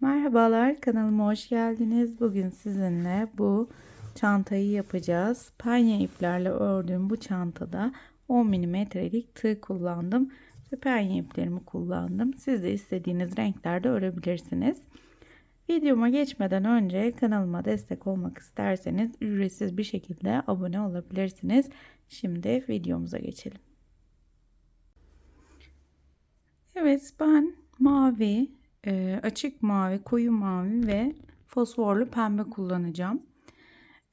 Merhabalar kanalıma hoş geldiniz. Bugün sizinle bu çantayı yapacağız. Penye iplerle ördüğüm bu çantada 10 milimetrelik tığ kullandım. Ve penye iplerimi kullandım. Siz de istediğiniz renklerde örebilirsiniz. Videoma geçmeden önce kanalıma destek olmak isterseniz ücretsiz bir şekilde abone olabilirsiniz. Şimdi videomuza geçelim. Evet ben mavi, e, açık mavi, koyu mavi ve fosforlu pembe kullanacağım.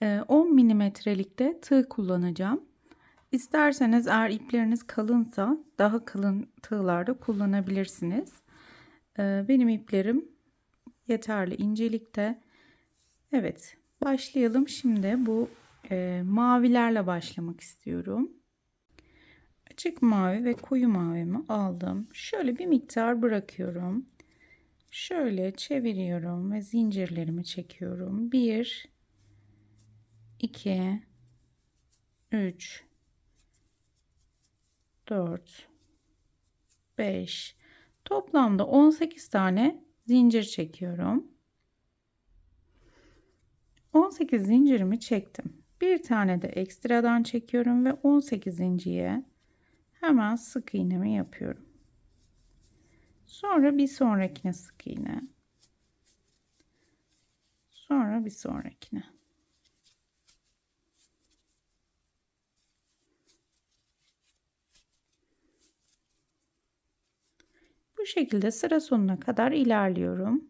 E, 10 milimetrelikte tığ kullanacağım. İsterseniz eğer ipleriniz kalınsa daha kalın tığlarda kullanabilirsiniz. E, benim iplerim yeterli incelikte. Evet başlayalım. Şimdi bu e, mavilerle başlamak istiyorum. Açık mavi ve koyu mavimi aldım. Şöyle bir miktar bırakıyorum. Şöyle çeviriyorum ve zincirlerimi çekiyorum. 1 2 3 4 5 Toplamda 18 tane zincir çekiyorum. 18 zincirimi çektim. Bir tane de ekstradan çekiyorum ve 18 zincire hemen sık iğnemi yapıyorum. Sonra bir sonrakine sık iğne. Sonra bir sonrakine. Bu şekilde sıra sonuna kadar ilerliyorum.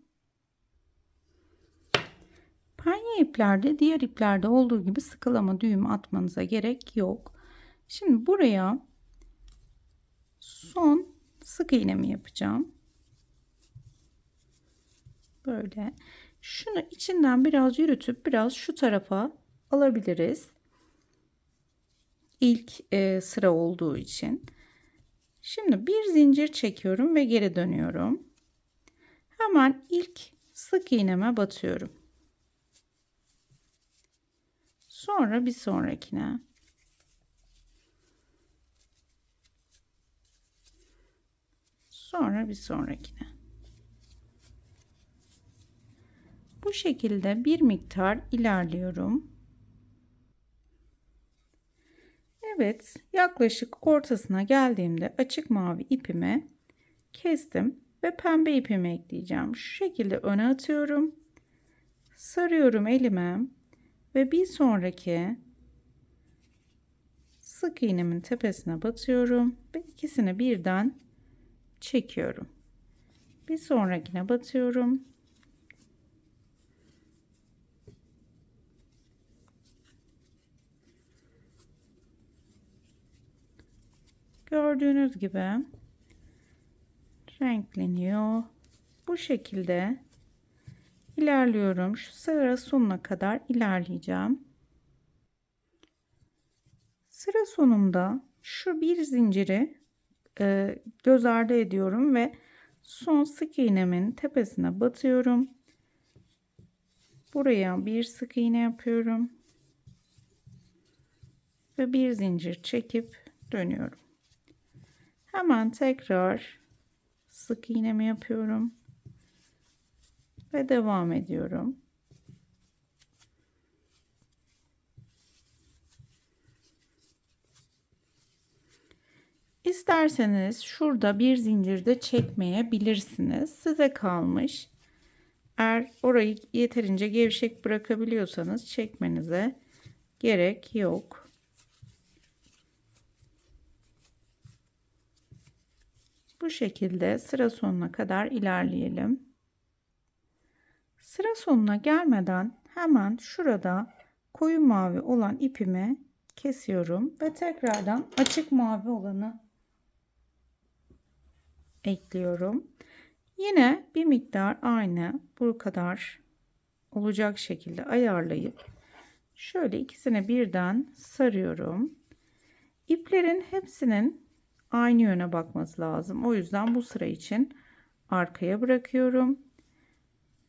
Penye iplerde diğer iplerde olduğu gibi sıkılama düğüm atmanıza gerek yok. Şimdi buraya son sık iğnemi yapacağım. Böyle. Şunu içinden biraz yürütüp biraz şu tarafa alabiliriz. İlk e, sıra olduğu için. Şimdi bir zincir çekiyorum ve geri dönüyorum. Hemen ilk sık iğneme batıyorum. Sonra bir sonrakine. Sonra bir sonrakine. Bu şekilde bir miktar ilerliyorum. Evet, yaklaşık ortasına geldiğimde açık mavi ipimi kestim ve pembe ipimi ekleyeceğim. Şu şekilde öne atıyorum. Sarıyorum elime ve bir sonraki sık iğnemin tepesine batıyorum ve ikisini birden çekiyorum. Bir sonrakine batıyorum. Gördüğünüz gibi renkleniyor. Bu şekilde ilerliyorum. Şu sıra sonuna kadar ilerleyeceğim. Sıra sonunda şu bir zinciri e, göz ardı ediyorum ve son sık iğnemin tepesine batıyorum. Buraya bir sık iğne yapıyorum. Ve bir zincir çekip dönüyorum. Hemen tekrar sık iğnemi yapıyorum. Ve devam ediyorum. İsterseniz şurada bir zincirde çekmeyebilirsiniz. Size kalmış. Eğer orayı yeterince gevşek bırakabiliyorsanız çekmenize gerek yok. Bu şekilde sıra sonuna kadar ilerleyelim. Sıra sonuna gelmeden hemen şurada koyu mavi olan ipimi kesiyorum ve tekrardan açık mavi olanı ekliyorum. Yine bir miktar aynı bu kadar olacak şekilde ayarlayıp şöyle ikisini birden sarıyorum. İplerin hepsinin aynı yöne bakması lazım. O yüzden bu sıra için arkaya bırakıyorum.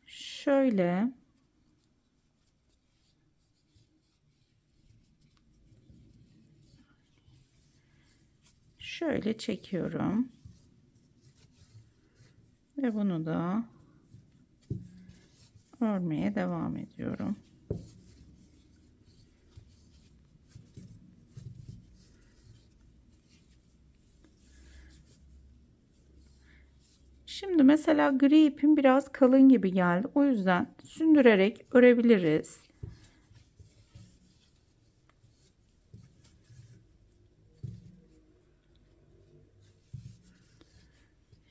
Şöyle şöyle çekiyorum. Ve bunu da örmeye devam ediyorum. Şimdi mesela gri ipim biraz kalın gibi geldi. O yüzden sündürerek örebiliriz.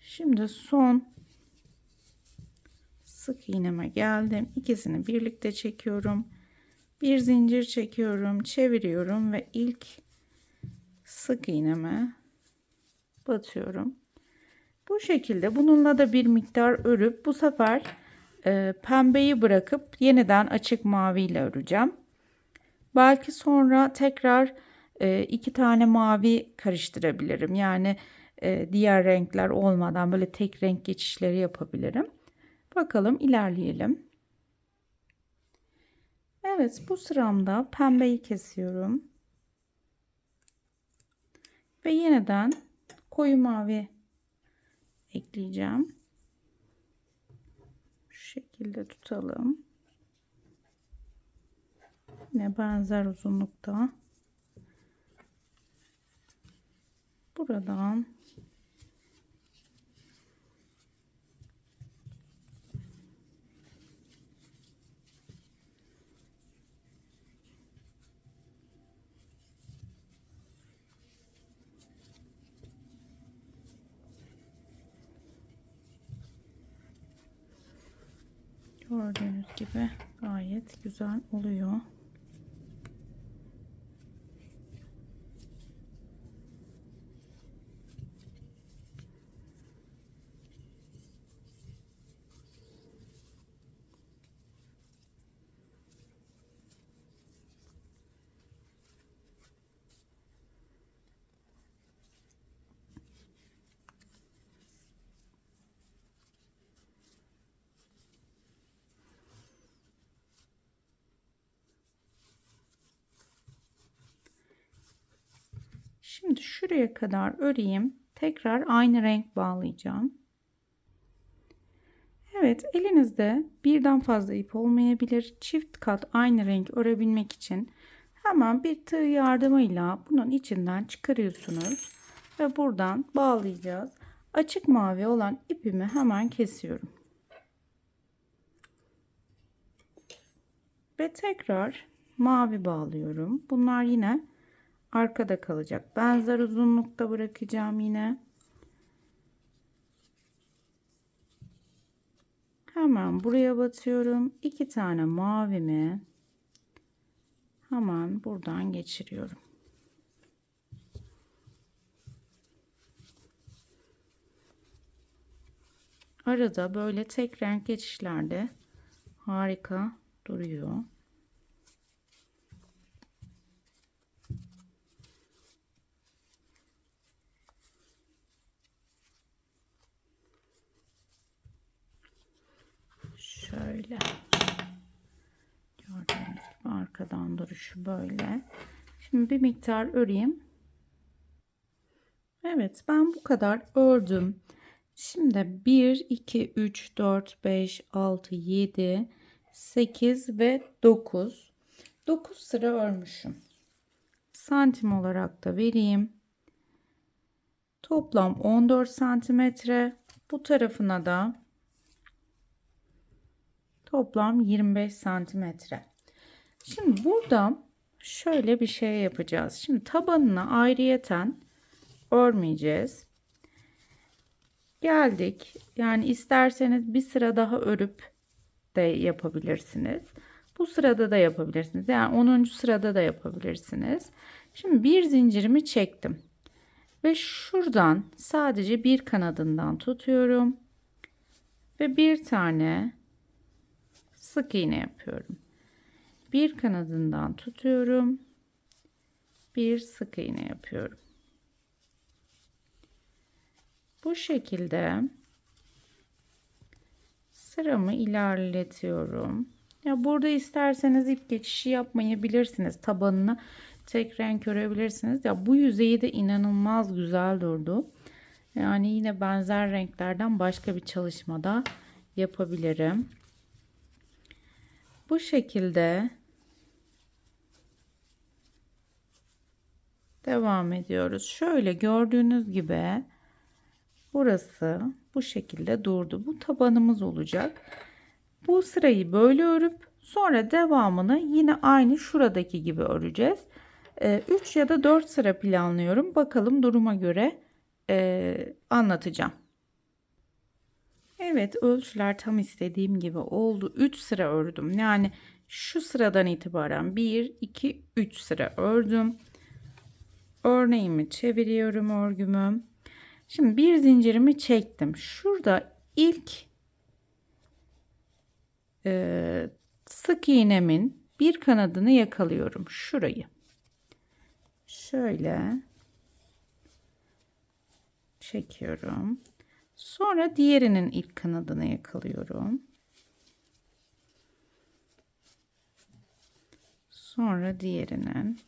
Şimdi son iğneme geldim. İkisini birlikte çekiyorum. Bir zincir çekiyorum, çeviriyorum ve ilk sık iğneme batıyorum. Bu şekilde bununla da bir miktar örüp bu sefer e, pembeyi bırakıp yeniden açık maviyle öreceğim. Belki sonra tekrar e, iki tane mavi karıştırabilirim. Yani e, diğer renkler olmadan böyle tek renk geçişleri yapabilirim. Bakalım ilerleyelim. Evet bu sıramda pembeyi kesiyorum. Ve yeniden koyu mavi ekleyeceğim. Şu şekilde tutalım. Yine benzer uzunlukta. Buradan Gördüğünüz gibi gayet güzel oluyor. Şimdi şuraya kadar öreyim. Tekrar aynı renk bağlayacağım. Evet elinizde birden fazla ip olmayabilir. Çift kat aynı renk örebilmek için hemen bir tığ yardımıyla bunun içinden çıkarıyorsunuz. Ve buradan bağlayacağız. Açık mavi olan ipimi hemen kesiyorum. Ve tekrar mavi bağlıyorum. Bunlar yine arkada kalacak. Benzer uzunlukta bırakacağım yine. Hemen buraya batıyorum. İki tane mavimi hemen buradan geçiriyorum. Arada böyle tek renk geçişlerde harika duruyor. Şöyle. Gördüğünüz gibi arkadan duruşu böyle. Şimdi bir miktar öreyim. Evet ben bu kadar ördüm. Şimdi 1, 2, 3, 4, 5, 6, 7, 8 ve 9. 9 sıra örmüşüm. Santim olarak da vereyim. Toplam 14 santimetre. Bu tarafına da Toplam 25 santimetre. Şimdi burada şöyle bir şey yapacağız. Şimdi tabanına ayrıyeten örmeyeceğiz. Geldik. Yani isterseniz bir sıra daha örüp de yapabilirsiniz. Bu sırada da yapabilirsiniz. Yani 10. sırada da yapabilirsiniz. Şimdi bir zincirimi çektim. Ve şuradan sadece bir kanadından tutuyorum. Ve bir tane sık iğne yapıyorum. Bir kanadından tutuyorum. Bir sık iğne yapıyorum. Bu şekilde sıramı ilerletiyorum. Ya burada isterseniz ip geçişi yapmayabilirsiniz. Tabanını tek renk örebilirsiniz. Ya bu yüzeyi de inanılmaz güzel durdu. Yani yine benzer renklerden başka bir çalışmada yapabilirim. Bu şekilde devam ediyoruz. Şöyle gördüğünüz gibi burası bu şekilde durdu. Bu tabanımız olacak. Bu sırayı böyle örüp sonra devamını yine aynı şuradaki gibi öreceğiz. 3 ya da 4 sıra planlıyorum. Bakalım duruma göre e, anlatacağım. Evet ölçüler tam istediğim gibi oldu. 3 sıra ördüm. Yani şu sıradan itibaren 1, 2, 3 sıra ördüm. Örneğimi çeviriyorum örgümü. Şimdi bir zincirimi çektim. Şurada ilk e, sık iğnemin bir kanadını yakalıyorum. Şurayı. Şöyle çekiyorum. Sonra diğerinin ilk kanadını yakalıyorum. Sonra diğerinin.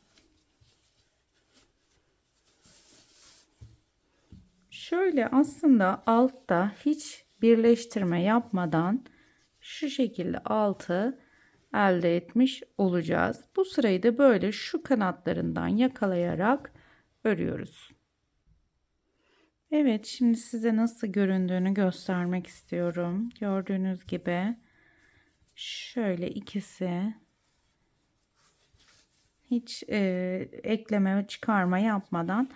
Şöyle aslında altta hiç birleştirme yapmadan şu şekilde altı elde etmiş olacağız. Bu sırayı da böyle şu kanatlarından yakalayarak örüyoruz. Evet şimdi size nasıl göründüğünü göstermek istiyorum. Gördüğünüz gibi şöyle ikisi hiç e, ekleme çıkarma yapmadan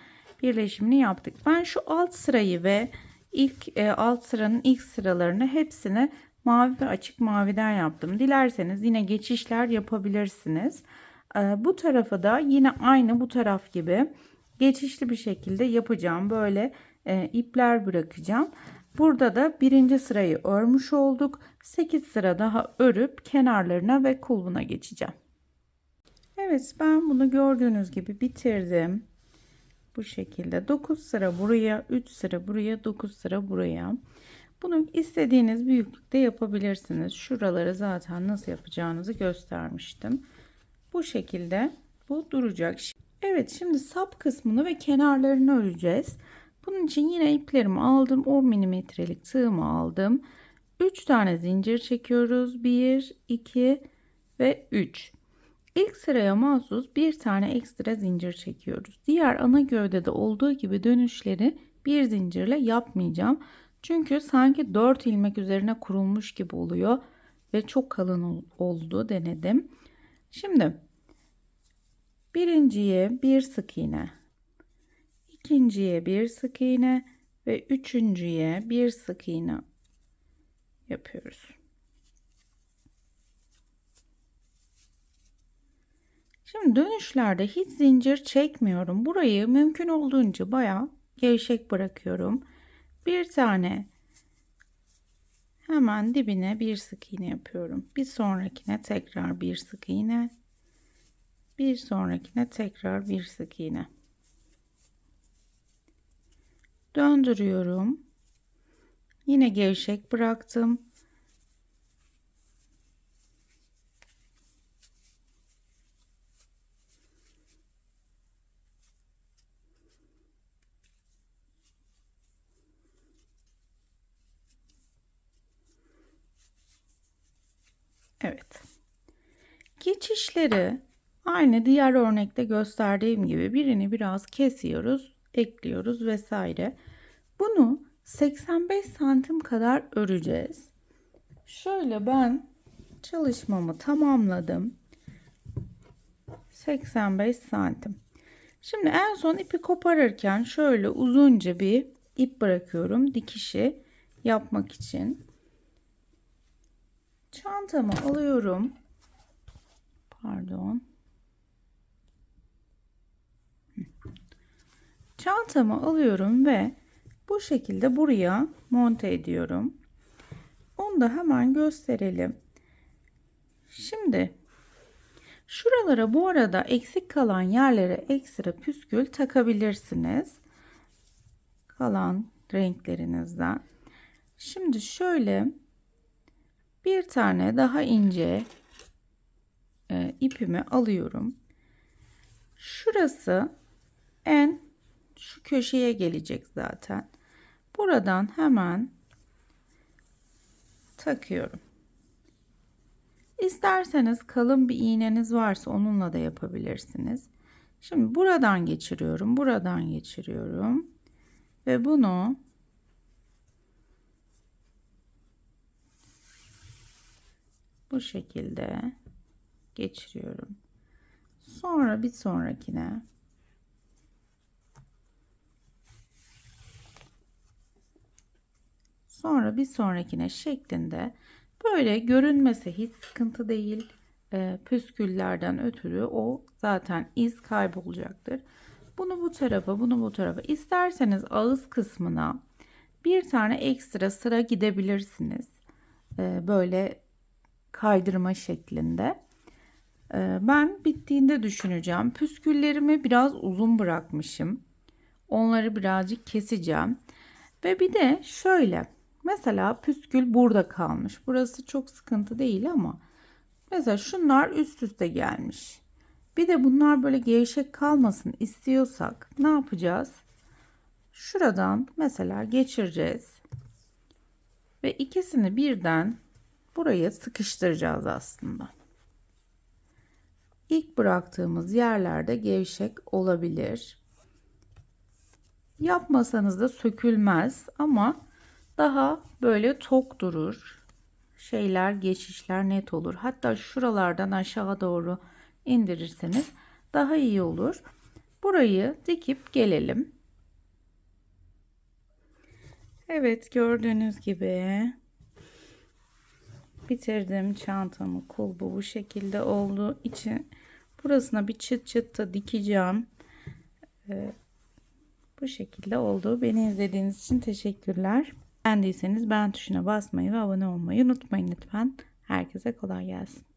birleşimini yaptık. Ben şu alt sırayı ve ilk e, alt sıranın ilk sıralarını hepsini mavi ve açık maviden yaptım. Dilerseniz yine geçişler yapabilirsiniz. E, bu tarafı da yine aynı bu taraf gibi geçişli bir şekilde yapacağım. Böyle e, ipler bırakacağım. Burada da birinci sırayı örmüş olduk. 8 sıra daha örüp kenarlarına ve kulbuna geçeceğim. Evet ben bunu gördüğünüz gibi bitirdim. Bu şekilde 9 sıra buraya 3 sıra buraya 9 sıra buraya. Bunu istediğiniz büyüklükte yapabilirsiniz. Şuraları zaten nasıl yapacağınızı göstermiştim. Bu şekilde bu duracak. Evet şimdi sap kısmını ve kenarlarını öreceğiz. Bunun için yine iplerimi aldım. 10 milimetrelik tığımı aldım. 3 tane zincir çekiyoruz. 1, 2 ve 3. İlk sıraya mahsus bir tane ekstra zincir çekiyoruz. Diğer ana gövdede olduğu gibi dönüşleri bir zincirle yapmayacağım. Çünkü sanki 4 ilmek üzerine kurulmuş gibi oluyor ve çok kalın oldu denedim. Şimdi birinciye bir sık iğne, ikinciye bir sık iğne ve üçüncüye bir sık iğne yapıyoruz. Şimdi dönüşlerde hiç zincir çekmiyorum. Burayı mümkün olduğunca bayağı gevşek bırakıyorum. Bir tane hemen dibine bir sık iğne yapıyorum. Bir sonrakine tekrar bir sık iğne. Bir sonrakine tekrar bir sık iğne. Döndürüyorum. Yine gevşek bıraktım. Evet. Geçişleri aynı diğer örnekte gösterdiğim gibi birini biraz kesiyoruz, ekliyoruz vesaire. Bunu 85 santim kadar öreceğiz. Şöyle ben çalışmamı tamamladım. 85 santim. Şimdi en son ipi koparırken şöyle uzunca bir ip bırakıyorum dikişi yapmak için. Çantamı alıyorum. Pardon. Çantamı alıyorum ve bu şekilde buraya monte ediyorum. Onu da hemen gösterelim. Şimdi şuralara bu arada eksik kalan yerlere ekstra püskül takabilirsiniz. Kalan renklerinizden. Şimdi şöyle bir tane daha ince e, ipimi alıyorum. Şurası en şu köşeye gelecek zaten. Buradan hemen takıyorum. İsterseniz kalın bir iğneniz varsa onunla da yapabilirsiniz. Şimdi buradan geçiriyorum, buradan geçiriyorum ve bunu bu şekilde geçiriyorum. Sonra bir sonrakine sonra bir sonrakine şeklinde böyle görünmese hiç sıkıntı değil. E, püsküllerden ötürü o zaten iz kaybolacaktır. Bunu bu tarafa, bunu bu tarafa. İsterseniz ağız kısmına bir tane ekstra sıra gidebilirsiniz. E, böyle kaydırma şeklinde. E, ben bittiğinde düşüneceğim. Püsküllerimi biraz uzun bırakmışım. Onları birazcık keseceğim. Ve bir de şöyle. Mesela püskül burada kalmış. Burası çok sıkıntı değil ama mesela şunlar üst üste gelmiş. Bir de bunlar böyle gevşek kalmasın istiyorsak ne yapacağız? Şuradan mesela geçireceğiz. Ve ikisini birden buraya sıkıştıracağız aslında. İlk bıraktığımız yerlerde gevşek olabilir. Yapmasanız da sökülmez ama daha böyle tok durur. Şeyler, geçişler net olur. Hatta şuralardan aşağı doğru indirirseniz daha iyi olur. Burayı dikip gelelim. Evet gördüğünüz gibi bitirdim çantamı kulbu bu şekilde olduğu için burasına bir çıt çıt da dikeceğim. Ee, bu şekilde oldu. Beni izlediğiniz için teşekkürler. Beğendiyseniz beğen tuşuna basmayı ve abone olmayı unutmayın lütfen. Herkese kolay gelsin.